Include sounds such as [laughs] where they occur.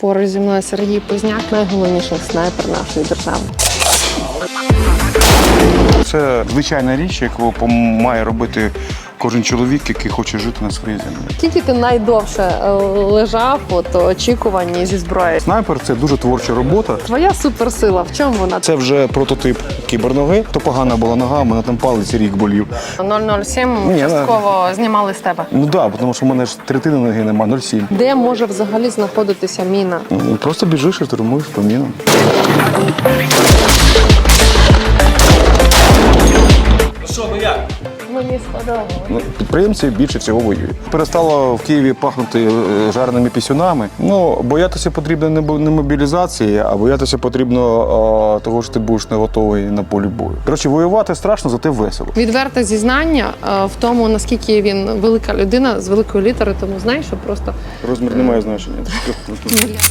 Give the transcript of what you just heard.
Поруч зі мною Сергій Позняк, найголовніший снайпер нашої держави. Це звичайна річ, яку має робити кожен чоловік, який хоче жити на своїй землі. Скільки ти найдовше е, лежав от, у очікуванні зі зброєю? Снайпер це дуже творча робота. Твоя суперсила, в чому вона? Це вже прототип кіберноги. То погана була нога, у мене там палець рік болів. 007 Ні, частково знімали з тебе. Ну так, да, тому що в мене ж третини ноги нема, 0,7. Де може взагалі знаходитися міна? Ну, Просто біжиш і штурмуєш по мінам. Мені сподобалося. Ну, підприємці більше всього воюють. Перестало в Києві пахнути е, жареними пісюнами. Ну, боятися потрібно не мобілізації, а боятися потрібно е, того, що ти будеш не готовий на полі бою. Коротше, воювати страшно, зате весело. Відверте зізнання е, в тому, наскільки він велика людина з великої літери, тому знаєш, що просто Розмір не має значення. [laughs]